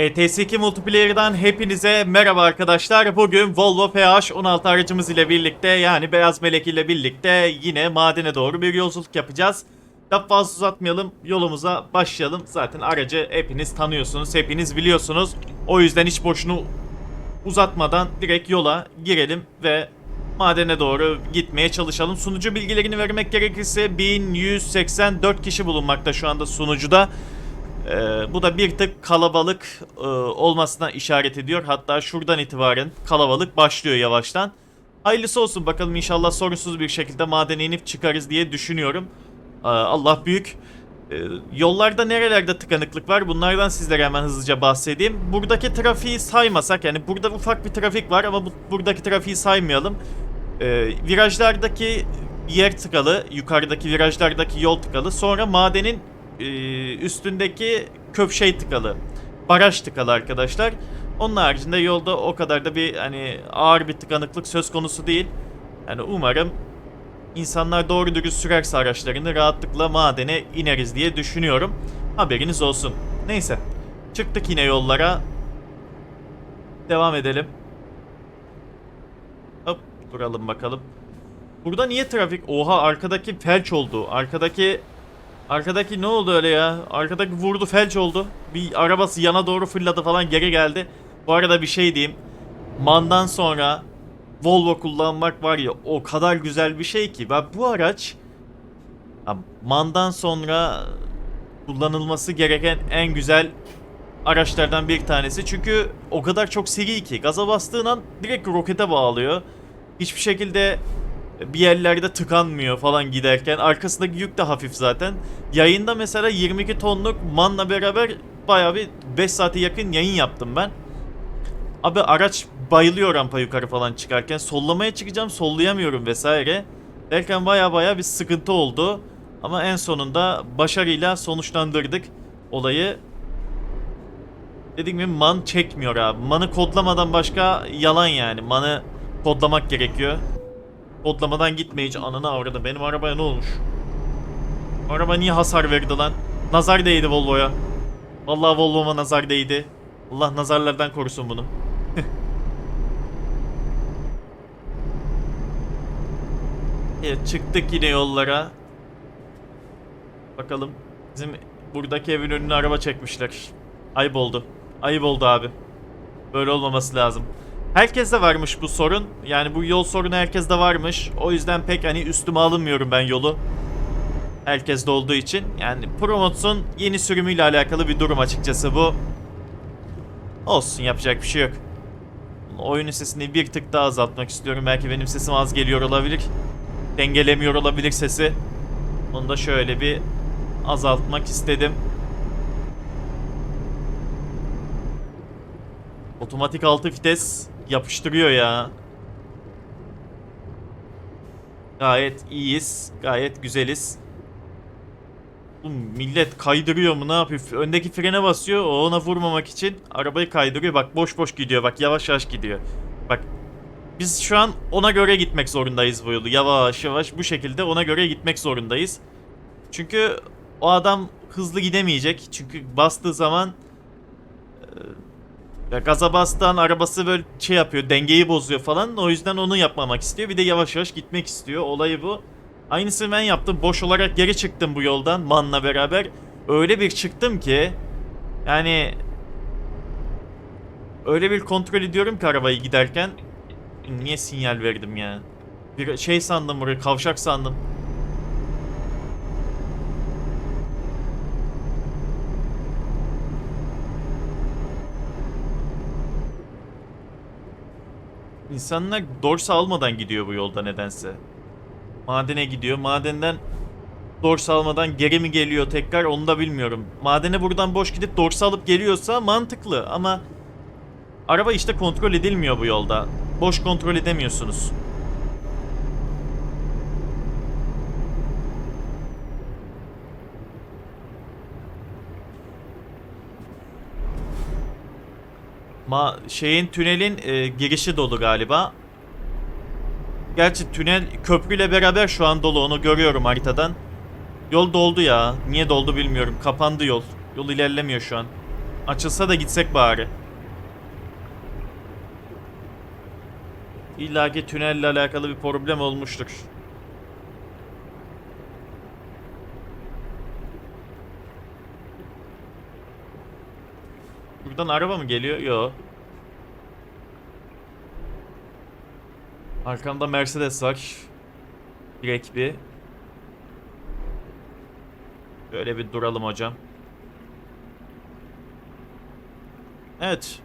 E, TS2 Multiplayer'dan hepinize merhaba arkadaşlar. Bugün Volvo PH16 aracımız ile birlikte yani Beyaz Melek ile birlikte yine madene doğru bir yolculuk yapacağız. Daha fazla uzatmayalım yolumuza başlayalım. Zaten aracı hepiniz tanıyorsunuz, hepiniz biliyorsunuz. O yüzden hiç boşuna uzatmadan direkt yola girelim ve madene doğru gitmeye çalışalım. Sunucu bilgilerini vermek gerekirse 1184 kişi bulunmakta şu anda sunucuda. Ee, bu da bir tık kalabalık e, olmasına işaret ediyor. Hatta şuradan itibaren kalabalık başlıyor yavaştan. Hayırlısı olsun bakalım inşallah sorunsuz bir şekilde madene inip çıkarız diye düşünüyorum. Ee, Allah büyük. Ee, yollarda nerelerde tıkanıklık var bunlardan sizlere hemen hızlıca bahsedeyim. Buradaki trafiği saymasak yani burada ufak bir trafik var ama bu, buradaki trafiği saymayalım. Ee, virajlardaki yer tıkalı, yukarıdaki virajlardaki yol tıkalı. Sonra madenin e, üstündeki köpşey tıkalı. Baraj tıkalı arkadaşlar. Onun haricinde yolda o kadar da bir hani ağır bir tıkanıklık söz konusu değil. Yani umarım insanlar doğru dürüst sürerse araçlarını rahatlıkla madene ineriz diye düşünüyorum. Haberiniz olsun. Neyse. Çıktık yine yollara. Devam edelim. Hop duralım bakalım. Burada niye trafik? Oha arkadaki felç oldu. Arkadaki Arkadaki ne oldu öyle ya? Arkadaki vurdu felç oldu. Bir arabası yana doğru fırladı falan geri geldi. Bu arada bir şey diyeyim. Mandan sonra Volvo kullanmak var ya o kadar güzel bir şey ki. Ben bu araç Mandan sonra kullanılması gereken en güzel araçlardan bir tanesi. Çünkü o kadar çok seri ki gaza bastığın an direkt rokete bağlıyor. Hiçbir şekilde bir yerlerde tıkanmıyor falan giderken. Arkasındaki yük de hafif zaten. Yayında mesela 22 tonluk manla beraber bayağı bir 5 saate yakın yayın yaptım ben. Abi araç bayılıyor rampa yukarı falan çıkarken. Sollamaya çıkacağım sollayamıyorum vesaire. Derken baya baya bir sıkıntı oldu. Ama en sonunda başarıyla sonuçlandırdık olayı. Dediğim gibi man çekmiyor abi. Manı kodlamadan başka yalan yani. Manı kodlamak gerekiyor. Kodlamadan gitmeyici ananı avradı. Benim arabaya ne olmuş? Araba niye hasar verdi lan? Nazar değdi Volvo'ya. Vallahi Volvo'ma nazar değdi. Allah nazarlardan korusun bunu. evet çıktık yine yollara. Bakalım. Bizim buradaki evin önüne araba çekmişler. Ayıp oldu. Ayıp oldu abi. Böyle olmaması lazım. Herkeste varmış bu sorun. Yani bu yol sorunu herkeste varmış. O yüzden pek hani üstüme alınmıyorum ben yolu. Herkeste olduğu için. Yani Promots'un yeni sürümüyle alakalı bir durum açıkçası bu. Olsun yapacak bir şey yok. Oyunun sesini bir tık daha azaltmak istiyorum. Belki benim sesim az geliyor olabilir. Dengelemiyor olabilir sesi. Onu da şöyle bir azaltmak istedim. Otomatik altı vites yapıştırıyor ya. Gayet iyiyiz. Gayet güzeliz. Bu millet kaydırıyor mu ne yapıyor? Öndeki frene basıyor. O ona vurmamak için arabayı kaydırıyor. Bak boş boş gidiyor. Bak yavaş yavaş gidiyor. Bak biz şu an ona göre gitmek zorundayız bu yolu. Yavaş yavaş bu şekilde ona göre gitmek zorundayız. Çünkü o adam hızlı gidemeyecek. Çünkü bastığı zaman ya gaza bastan arabası böyle şey yapıyor, dengeyi bozuyor falan. O yüzden onu yapmamak istiyor. Bir de yavaş yavaş gitmek istiyor. Olayı bu. Aynısını ben yaptım. Boş olarak geri çıktım bu yoldan Man'la beraber. Öyle bir çıktım ki yani öyle bir kontrol ediyorum ki arabayı giderken niye sinyal verdim ya? Bir şey sandım burayı, kavşak sandım. İnsanlar dorsa almadan gidiyor bu yolda nedense. Madene gidiyor. Madenden dorsa almadan geri mi geliyor tekrar onu da bilmiyorum. Madene buradan boş gidip dorsa alıp geliyorsa mantıklı ama araba işte kontrol edilmiyor bu yolda. Boş kontrol edemiyorsunuz. Ma şeyin tünelin e, girişi dolu galiba. Gerçi tünel köprüyle beraber şu an dolu onu görüyorum haritadan. Yol doldu ya. Niye doldu bilmiyorum. Kapandı yol. Yol ilerlemiyor şu an. Açılsa da gitsek bari. İlla ki tünelle alakalı bir problem olmuştur. Buradan araba mı geliyor? Yo. Arkamda Mercedes var. Direkt bir. Böyle bir duralım hocam. Evet.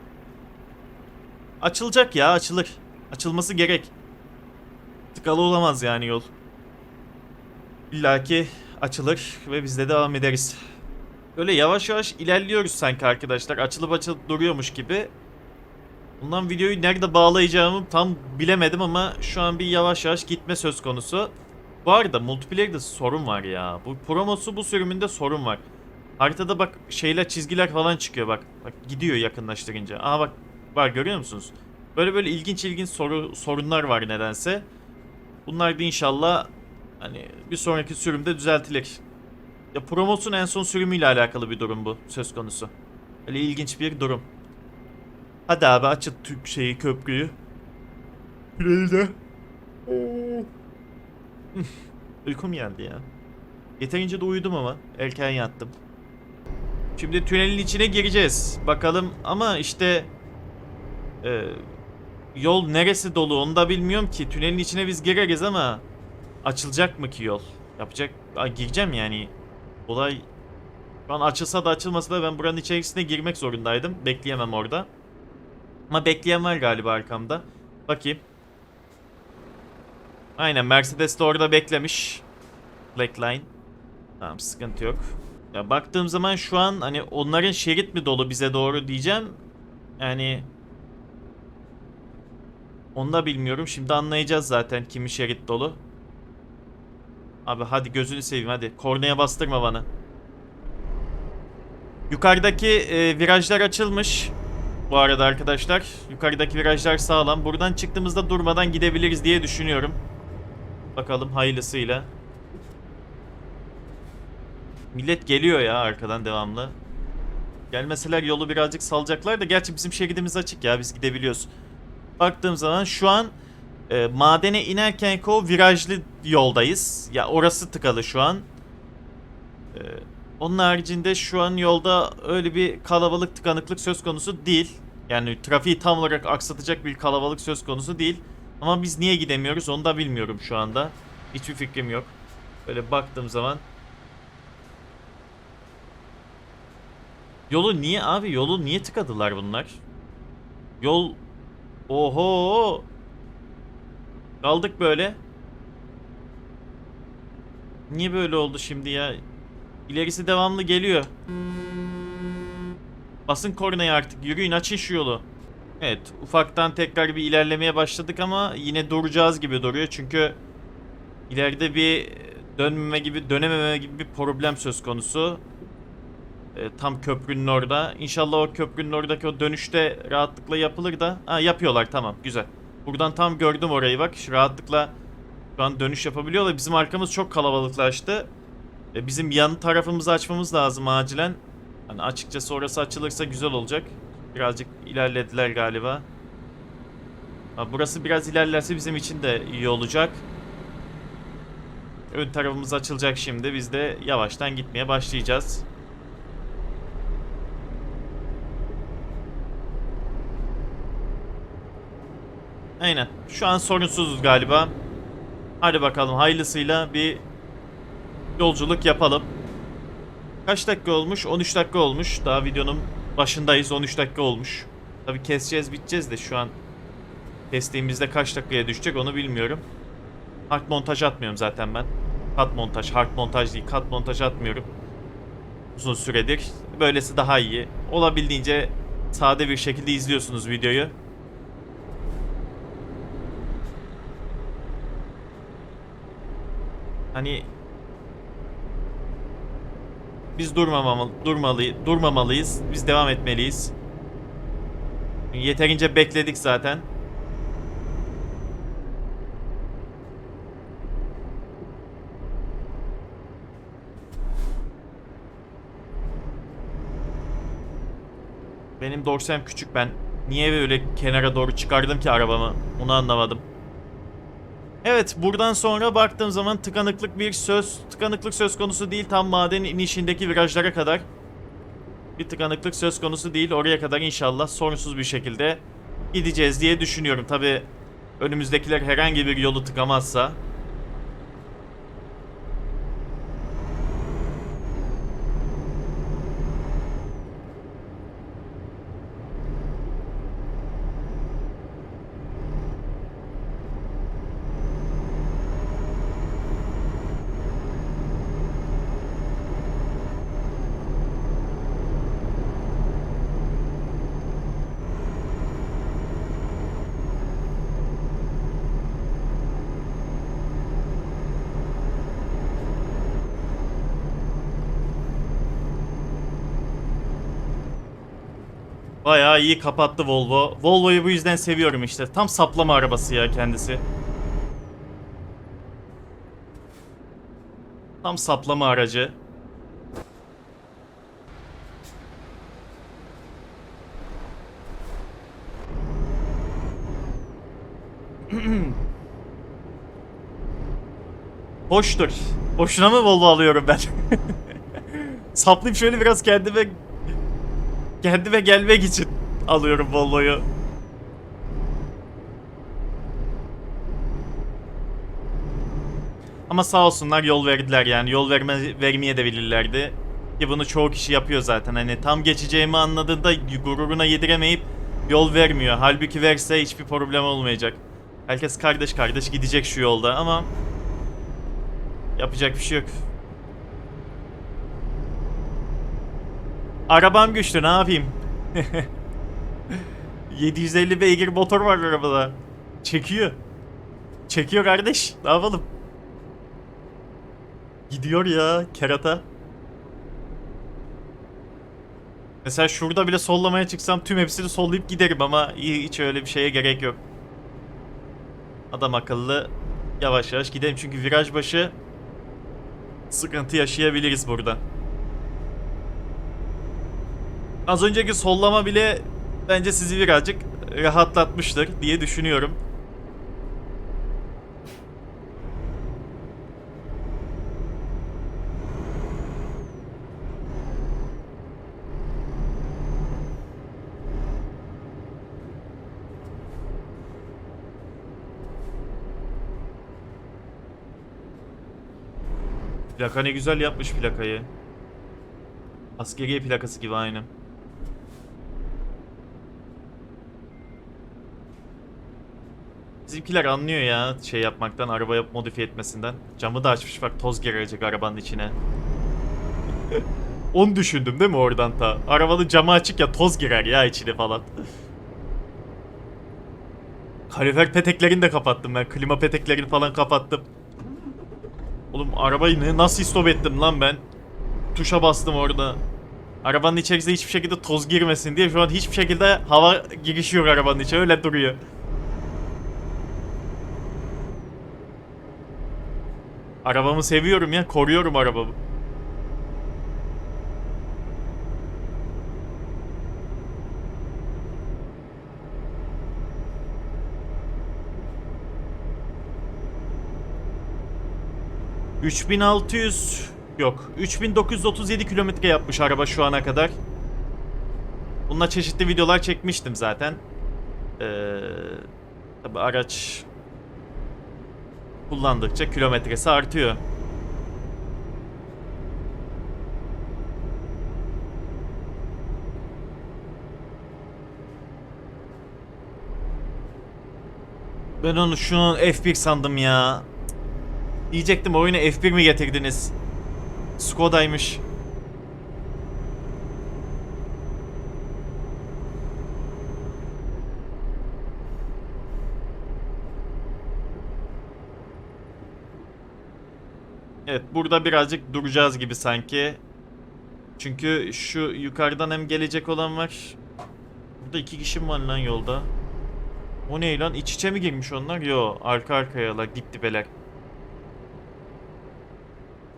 Açılacak ya açılır. Açılması gerek. Tıkalı olamaz yani yol. İlla ki açılır ve biz de devam ederiz. Böyle yavaş yavaş ilerliyoruz sanki arkadaşlar. Açılıp açılıp duruyormuş gibi. Bundan videoyu nerede bağlayacağımı tam bilemedim ama şu an bir yavaş yavaş gitme söz konusu. Bu arada multiplayer'de sorun var ya. Bu promosu bu sürümünde sorun var. Haritada bak şeyler çizgiler falan çıkıyor bak. Bak gidiyor yakınlaştırınca. Aa bak var görüyor musunuz? Böyle böyle ilginç ilginç soru, sorunlar var nedense. Bunlar da inşallah hani bir sonraki sürümde düzeltilir. Ya promosun en son sürümüyle alakalı bir durum bu söz konusu. Öyle ilginç bir durum. Hadi abi açın Türk şeyi köprüyü. Tüneli de. Uykum geldi ya. Yeterince de uyudum ama erken yattım. Şimdi tünelin içine gireceğiz. Bakalım ama işte e, yol neresi dolu onu da bilmiyorum ki. Tünelin içine biz gireriz ama açılacak mı ki yol? Yapacak Aa, gireceğim yani. Olay şu an açılsa da açılmasa da ben buranın içerisine girmek zorundaydım. Bekleyemem orada. Ama bekleyen var galiba arkamda. Bakayım. Aynen Mercedes de orada beklemiş. Black Line. Tamam sıkıntı yok. Ya baktığım zaman şu an hani onların şerit mi dolu bize doğru diyeceğim. Yani onu da bilmiyorum. Şimdi anlayacağız zaten kimin şerit dolu. Abi hadi gözünü seveyim hadi. Kornaya bastırma bana. Yukarıdaki e, virajlar açılmış. Bu arada arkadaşlar. Yukarıdaki virajlar sağlam. Buradan çıktığımızda durmadan gidebiliriz diye düşünüyorum. Bakalım hayırlısıyla. Millet geliyor ya arkadan devamlı. Gelmeseler yolu birazcık salacaklar da gerçi bizim şeridimiz açık ya biz gidebiliyoruz. Baktığım zaman şu an e, madene inerken o virajlı yoldayız. Ya orası tıkalı şu an. E, onun haricinde şu an yolda öyle bir kalabalık tıkanıklık söz konusu değil. Yani trafiği tam olarak aksatacak bir kalabalık söz konusu değil. Ama biz niye gidemiyoruz onu da bilmiyorum şu anda. Hiçbir fikrim yok. Böyle baktığım zaman. Yolu niye abi yolu niye tıkadılar bunlar? Yol Oho. Kaldık böyle. Niye böyle oldu şimdi ya? İlerisi devamlı geliyor. Basın kornayı artık. Yürüyün açın şu yolu. Evet ufaktan tekrar bir ilerlemeye başladık ama yine duracağız gibi duruyor. Çünkü ileride bir dönmeme gibi dönememe gibi bir problem söz konusu. E, tam köprünün orada. İnşallah o köprünün oradaki o dönüşte rahatlıkla yapılır da. Ha yapıyorlar tamam güzel. Buradan tam gördüm orayı bak. Şu rahatlıkla şu an dönüş yapabiliyorlar. Bizim arkamız çok kalabalıklaştı. E, bizim yan tarafımızı açmamız lazım acilen. Hani açıkçası orası açılırsa güzel olacak. Birazcık ilerlediler galiba. Ha, burası biraz ilerlerse bizim için de iyi olacak. Ön tarafımız açılacak şimdi. Biz de yavaştan gitmeye başlayacağız. Aynen. Şu an sorunsuzuz galiba. Hadi bakalım hayırlısıyla bir yolculuk yapalım. Kaç dakika olmuş? 13 dakika olmuş. Daha videonun başındayız. 13 dakika olmuş. Tabi keseceğiz biteceğiz de şu an kestiğimizde kaç dakikaya düşecek onu bilmiyorum. Hard montaj atmıyorum zaten ben. Kat montaj, hard montaj değil. Kat montaj atmıyorum. Uzun süredir. Böylesi daha iyi. Olabildiğince sade bir şekilde izliyorsunuz videoyu. Hani biz durmamalı, durmalı, durmamalıyız. Biz devam etmeliyiz. Yeterince bekledik zaten. Benim dorsem küçük ben. Niye böyle kenara doğru çıkardım ki arabamı? Onu anlamadım. Evet buradan sonra baktığım zaman tıkanıklık bir söz tıkanıklık söz konusu değil tam madenin inişindeki virajlara kadar bir tıkanıklık söz konusu değil oraya kadar inşallah sorunsuz bir şekilde gideceğiz diye düşünüyorum. Tabi önümüzdekiler herhangi bir yolu tıkamazsa Bayağı iyi kapattı Volvo. Volvo'yu bu yüzden seviyorum işte. Tam saplama arabası ya kendisi. Tam saplama aracı. Hoştur. Boşuna mı Volvo alıyorum ben? Saplayıp şöyle biraz kendime kendime gelmek için alıyorum Volvo'yu. Ama sağ olsunlar yol verdiler yani yol verme, vermeye de bilirlerdi. Ki bunu çoğu kişi yapıyor zaten hani tam geçeceğimi anladığında gururuna yediremeyip yol vermiyor. Halbuki verse hiçbir problem olmayacak. Herkes kardeş kardeş gidecek şu yolda ama yapacak bir şey yok. Arabam güçlü ne yapayım? 750 beygir motor var arabada. Çekiyor. Çekiyor kardeş. Ne yapalım? Gidiyor ya kerata. Mesela şurada bile sollamaya çıksam tüm hepsini sollayıp giderim ama hiç öyle bir şeye gerek yok. Adam akıllı yavaş yavaş gidelim çünkü viraj başı sıkıntı yaşayabiliriz burada. Az önceki sollama bile bence sizi birazcık rahatlatmıştır diye düşünüyorum. Plaka ne güzel yapmış plakayı. Askeriye plakası gibi aynı. Bizimkiler anlıyor ya şey yapmaktan, araba yap modifiye etmesinden. Camı da açmış bak toz girecek arabanın içine. Onu düşündüm değil mi oradan ta? Arabanın camı açık ya toz girer ya içine falan. Kalorifer peteklerini de kapattım ben. Klima peteklerini falan kapattım. Oğlum arabayı ne, nasıl stop ettim lan ben? Tuşa bastım orada. Arabanın içerisinde hiçbir şekilde toz girmesin diye şu an hiçbir şekilde hava girişi yok arabanın içine öyle duruyor. Arabamı seviyorum ya koruyorum arabamı. ...3600... Yok. 3937 kilometre yapmış araba şu ana kadar. Bununla çeşitli videolar çekmiştim zaten. Ee, tabi araç kullandıkça kilometresi artıyor. Ben onu şunun F1 sandım ya. Diyecektim oyunu F1 mi getirdiniz? Skoda'ymış. Evet burada birazcık duracağız gibi sanki. Çünkü şu yukarıdan hem gelecek olan var. Burada iki kişi mi var lan yolda? O ne lan? İç içe mi girmiş onlar? Yo arka arkaya la dip dibeler.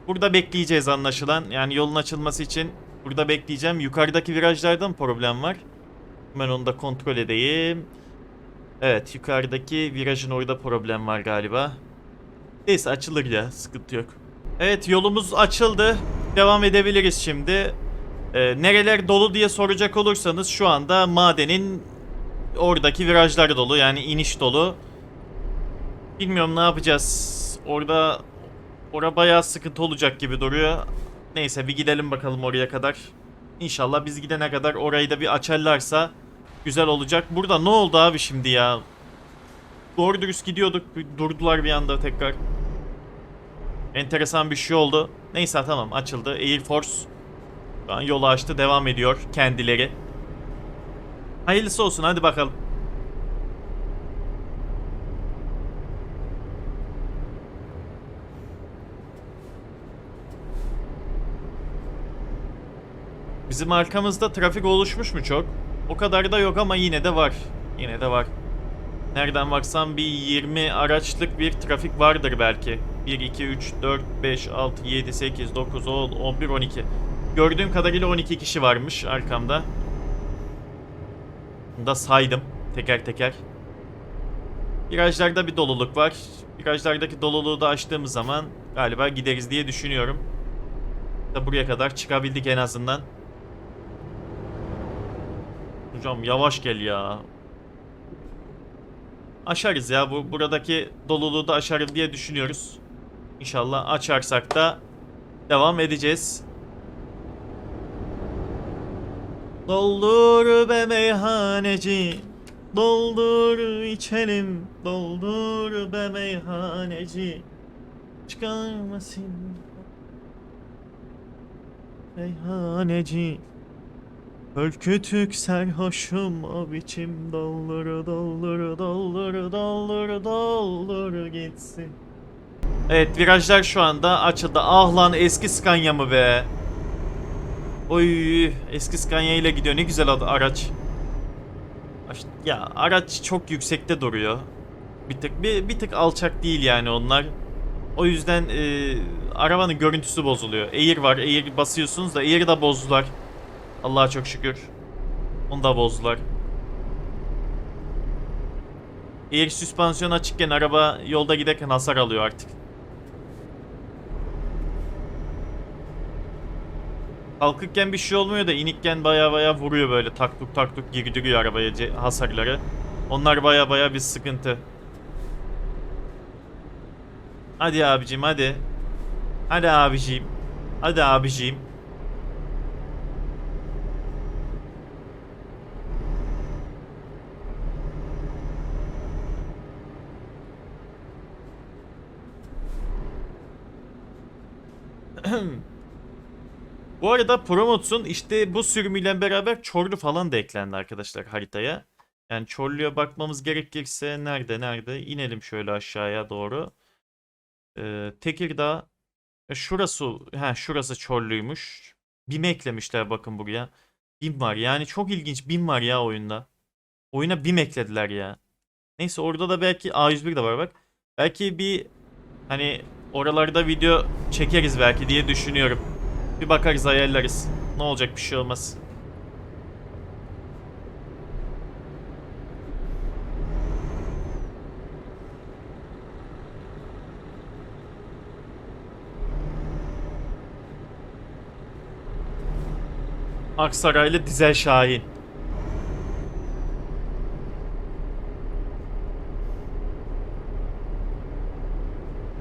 Burada bekleyeceğiz anlaşılan. Yani yolun açılması için burada bekleyeceğim. Yukarıdaki virajlarda mı problem var? Hemen onu da kontrol edeyim. Evet yukarıdaki virajın orada problem var galiba. Neyse açılır ya sıkıntı yok. Evet yolumuz açıldı. Devam edebiliriz şimdi. Ee, nereler dolu diye soracak olursanız şu anda madenin oradaki virajlar dolu yani iniş dolu. Bilmiyorum ne yapacağız. Orada ora bayağı sıkıntı olacak gibi duruyor. Neyse bir gidelim bakalım oraya kadar. İnşallah biz gidene kadar orayı da bir açarlarsa güzel olacak. Burada ne oldu abi şimdi ya? Doğru dürüst gidiyorduk. Durdular bir anda tekrar. Enteresan bir şey oldu. Neyse tamam açıldı. Air Force an yolu açtı. Devam ediyor kendileri. Hayırlısı olsun hadi bakalım. Bizim arkamızda trafik oluşmuş mu çok? O kadar da yok ama yine de var. Yine de var. Nereden baksan bir 20 araçlık bir trafik vardır belki. 1, 2, 3, 4, 5, 6, 7, 8, 9, 10, 11, 12. Gördüğüm kadarıyla 12 kişi varmış arkamda. Bunu da saydım teker teker. Virajlarda bir doluluk var. Virajlardaki doluluğu da açtığımız zaman galiba gideriz diye düşünüyorum. Da buraya kadar çıkabildik en azından. Hocam yavaş gel ya. Aşarız ya bu buradaki doluluğu da aşarım diye düşünüyoruz. İnşallah açarsak da devam edeceğiz. Doldur be meyhaneci Doldur içelim Doldur be meyhaneci Çıkarmasın Meyhaneci Ürkütük serhoşum o biçim doldur doldur doldur doldur doldur gitsin. Evet virajlar şu anda açıldı. Ah lan eski Scania mı be? Oy eski Scania ile gidiyor ne güzel adı araç. Ya araç çok yüksekte duruyor. Bir tık bir, bir tık alçak değil yani onlar. O yüzden e, arabanın görüntüsü bozuluyor. Air var. Air basıyorsunuz da Air'i da bozdular. Allah'a çok şükür. Onu da bozdular. Air süspansiyon açıkken araba yolda giderken hasar alıyor artık. Kalkıkken bir şey olmuyor da inikken baya baya vuruyor böyle taktuk taktuk girdiriyor arabaya hasarları. Onlar baya baya bir sıkıntı. Hadi abicim hadi. Hadi abicim. Hadi abicim. Bu arada Promots'un işte bu sürümüyle beraber Çorlu falan da eklendi arkadaşlar haritaya. Yani Çorlu'ya bakmamız gerekirse nerede nerede inelim şöyle aşağıya doğru. Ee, Tekirdağ e, şurası ha şurası Çorlu'ymuş. BİM eklemişler bakın buraya. BİM var yani çok ilginç BİM var ya oyunda. Oyuna BİM eklediler ya. Neyse orada da belki A101 de var bak. Belki bir hani oralarda video çekeriz belki diye düşünüyorum. Bir bakarız ayarlarız. Ne olacak bir şey olmaz. Aksaraylı Dizel Şahin.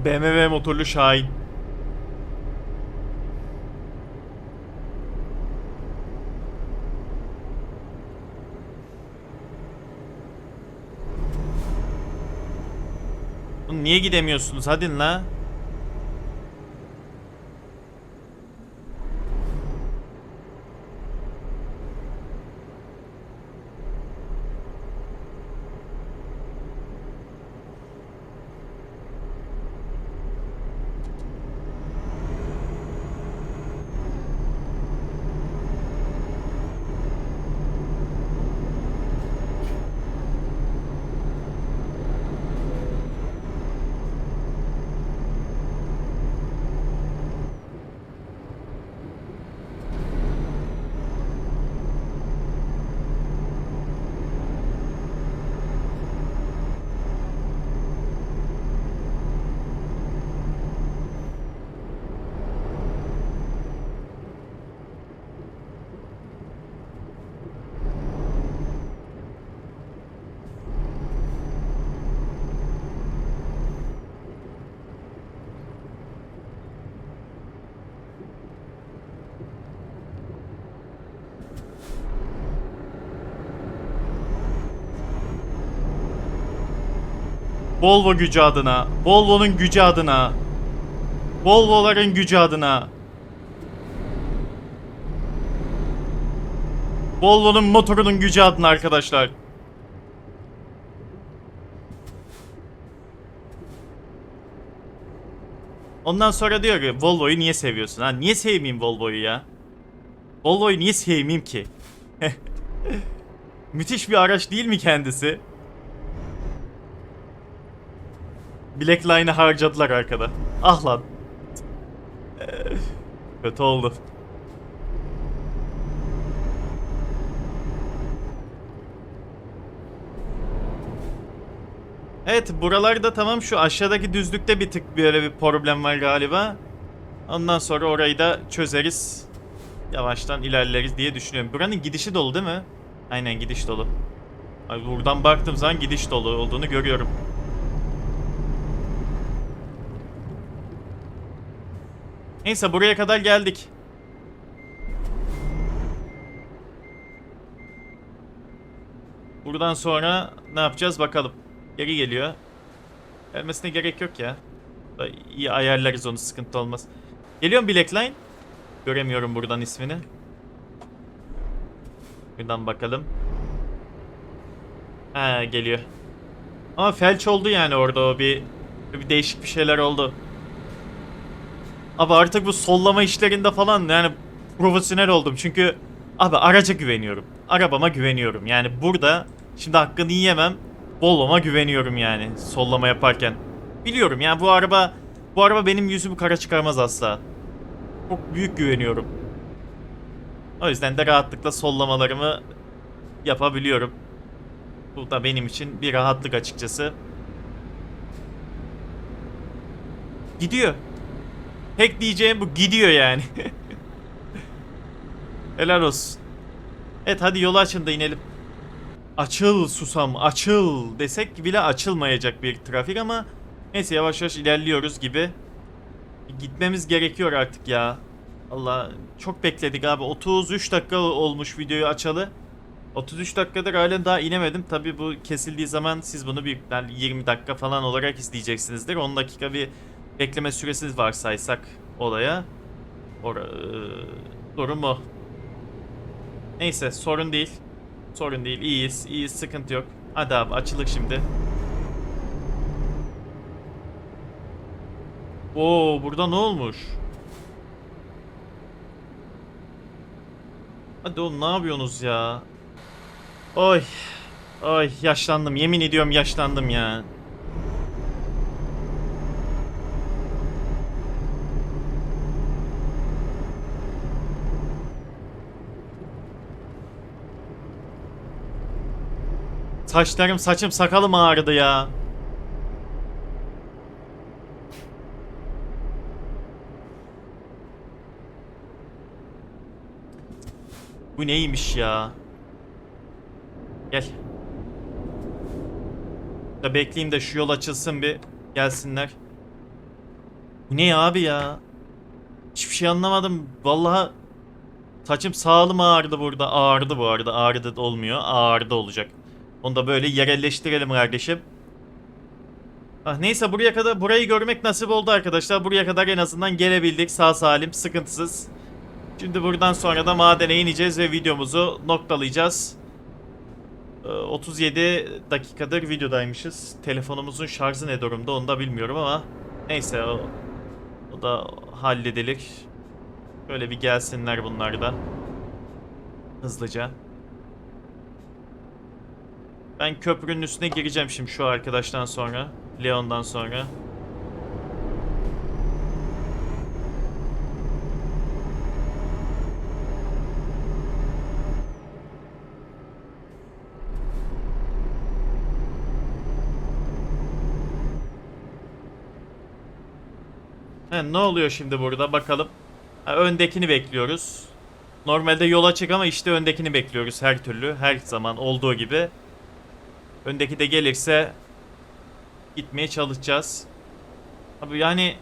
BMW motorlu Şahin. Niye gidemiyorsunuz? Hadi la. Volvo gücü adına, Volvo'nun gücü adına, Volvo'ların gücü adına. Volvo'nun motorunun gücü adına arkadaşlar. Ondan sonra diyor ki Volvo'yu niye seviyorsun? Ha niye sevmeyeyim Volvo'yu ya? Volvo'yu niye sevmeyeyim ki? Müthiş bir araç değil mi kendisi? Black Line'ı harcadılar arkada. Ah lan. Kötü oldu. Evet buralarda tamam şu aşağıdaki düzlükte bir tık böyle bir problem var galiba. Ondan sonra orayı da çözeriz. Yavaştan ilerleriz diye düşünüyorum. Buranın gidişi dolu değil mi? Aynen gidiş dolu. Buradan baktığım zaman gidiş dolu olduğunu görüyorum. Neyse buraya kadar geldik. Buradan sonra ne yapacağız bakalım. Geri geliyor. Gelmesine gerek yok ya. İyi ayarlarız onu sıkıntı olmaz. Geliyor mu Blackline? Göremiyorum buradan ismini. Buradan bakalım. Ha geliyor. Ama felç oldu yani orada o bir bir değişik bir şeyler oldu. Abi artık bu sollama işlerinde falan yani profesyonel oldum çünkü abi araca güveniyorum. Arabama güveniyorum. Yani burada şimdi hakkını yiyemem. Volvo'ma güveniyorum yani sollama yaparken. Biliyorum yani bu araba bu araba benim yüzümü kara çıkarmaz asla. Çok büyük güveniyorum. O yüzden de rahatlıkla sollamalarımı yapabiliyorum. Bu da benim için bir rahatlık açıkçası. Gidiyor. Tek diyeceğim bu gidiyor yani. Helal olsun. Evet hadi yolu açın da inelim. Açıl susam açıl desek bile açılmayacak bir trafik ama neyse yavaş yavaş ilerliyoruz gibi. Gitmemiz gerekiyor artık ya. Allah çok bekledik abi. 33 dakika olmuş videoyu açalı. 33 dakikadır halen daha inemedim. Tabi bu kesildiği zaman siz bunu bir yani 20 dakika falan olarak izleyeceksinizdir. 10 dakika bir bekleme süresi varsaysak olaya. Or durum o. Neyse sorun değil. Sorun değil. İyiyiz. İyiyiz. Sıkıntı yok. Hadi abi açılık şimdi. Oo burada ne olmuş? Hadi oğlum ne yapıyorsunuz ya? Oy. Oy yaşlandım. Yemin ediyorum yaşlandım ya. Saçlarım, saçım, sakalım ağrıdı ya. Bu neymiş ya? Gel. Da bekleyeyim de şu yol açılsın bir gelsinler. Bu ne abi ya? Hiçbir şey anlamadım. Vallahi saçım sağlım ağrıdı burada. Ağrıdı bu arada. Ağrıdı olmuyor. Ağrıdı olacak. Onu da böyle yerelleştirelim kardeşim. Ah, neyse buraya kadar burayı görmek nasip oldu arkadaşlar. Buraya kadar en azından gelebildik sağ salim sıkıntısız. Şimdi buradan sonra da madene ineceğiz ve videomuzu noktalayacağız. Ee, 37 dakikadır videodaymışız. Telefonumuzun şarjı ne durumda onu da bilmiyorum ama neyse o, o da halledilir. Böyle bir gelsinler bunlar da. Hızlıca. Ben köprünün üstüne gireceğim şimdi şu arkadaştan sonra. Leon'dan sonra. He, ne oluyor şimdi burada bakalım. Ha, öndekini bekliyoruz. Normalde yol açık ama işte öndekini bekliyoruz her türlü. Her zaman olduğu gibi. Öndeki de gelirse gitmeye çalışacağız. Abi yani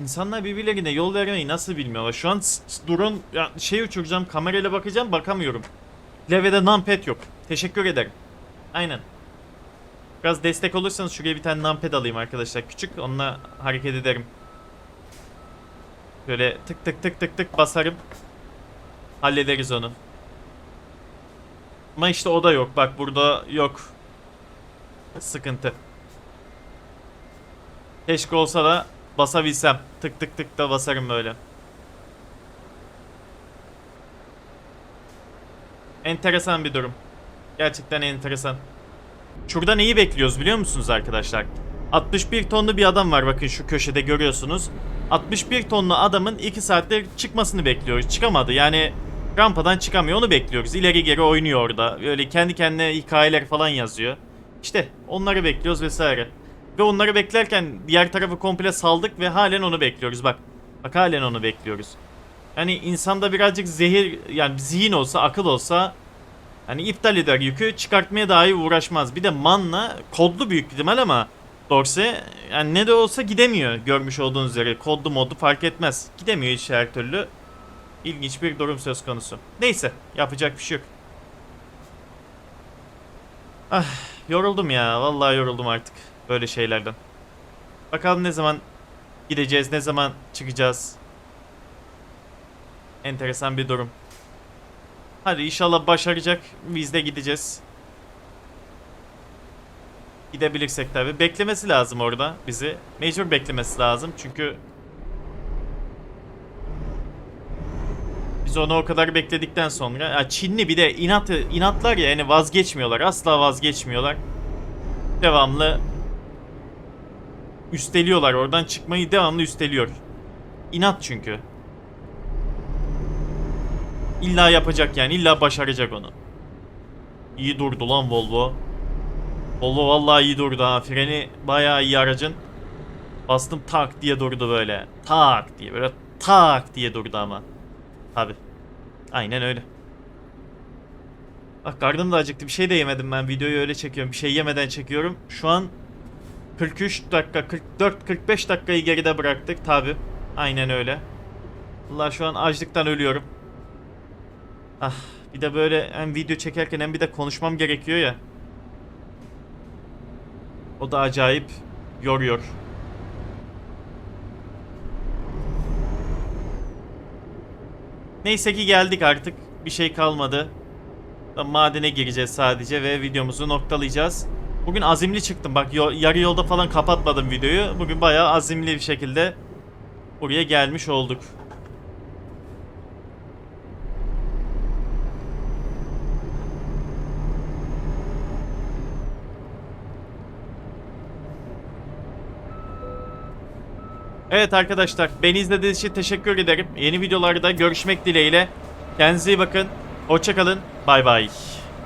insanlar birbirlerine yol vermeyi nasıl bilmiyorlar? Şu an drone ya şey uçuracağım kamerayla bakacağım bakamıyorum. Leve'de numpad yok. Teşekkür ederim. Aynen. Biraz destek olursanız şuraya bir tane numpad alayım arkadaşlar. Küçük onunla hareket ederim. Böyle tık tık tık tık tık basarım. Hallederiz onu. Ama işte o da yok. Bak burada yok. Sıkıntı. Keşke olsa da basabilsem. Tık tık tık da basarım böyle. Enteresan bir durum. Gerçekten enteresan. Şurada neyi bekliyoruz biliyor musunuz arkadaşlar? 61 tonlu bir adam var bakın şu köşede görüyorsunuz. 61 tonlu adamın 2 saattir çıkmasını bekliyoruz. Çıkamadı yani rampadan çıkamıyor onu bekliyoruz. İleri geri oynuyor orada. Böyle kendi kendine hikayeler falan yazıyor. İşte onları bekliyoruz vesaire. Ve onları beklerken diğer tarafı komple saldık ve halen onu bekliyoruz bak. Bak halen onu bekliyoruz. Yani insanda birazcık zehir yani zihin olsa akıl olsa Hani iptal eder yükü çıkartmaya dahi uğraşmaz. Bir de manla kodlu büyük ihtimal ama Dorse yani ne de olsa gidemiyor görmüş olduğunuz üzere. Kodlu modlu fark etmez. Gidemiyor hiç her türlü. İlginç bir durum söz konusu. Neyse yapacak bir şey yok. Ah yoruldum ya vallahi yoruldum artık böyle şeylerden. Bakalım ne zaman gideceğiz ne zaman çıkacağız. Enteresan bir durum. Hadi inşallah başaracak. Biz de gideceğiz. Gidebilirsek tabi. Beklemesi lazım orada bizi. Mecbur beklemesi lazım çünkü biz onu o kadar bekledikten sonra ya Çinli bir de inat inatlar ya yani vazgeçmiyorlar. Asla vazgeçmiyorlar. Devamlı üsteliyorlar. Oradan çıkmayı devamlı üsteliyor. İnat çünkü. İlla yapacak yani. illa başaracak onu. İyi durdu lan Volvo. Volvo vallahi iyi durdu ha. Freni bayağı iyi aracın. Bastım tak diye durdu böyle. Tak diye böyle tak diye durdu ama. Tabi. Aynen öyle. Bak karnım da acıktı. Bir şey de yemedim ben. Videoyu öyle çekiyorum. Bir şey yemeden çekiyorum. Şu an 43 dakika, 44-45 dakikayı geride bıraktık. Tabi. Aynen öyle. Allah şu an açlıktan ölüyorum. Ah bir de böyle hem video çekerken hem bir de konuşmam gerekiyor ya. O da acayip yoruyor. Neyse ki geldik artık. Bir şey kalmadı. Madene gireceğiz sadece ve videomuzu noktalayacağız. Bugün azimli çıktım. Bak yarı yolda falan kapatmadım videoyu. Bugün bayağı azimli bir şekilde buraya gelmiş olduk. Evet arkadaşlar beni izlediğiniz için teşekkür ederim. Yeni videolarda görüşmek dileğiyle. Kendinize iyi bakın. Hoşçakalın. Bay bay.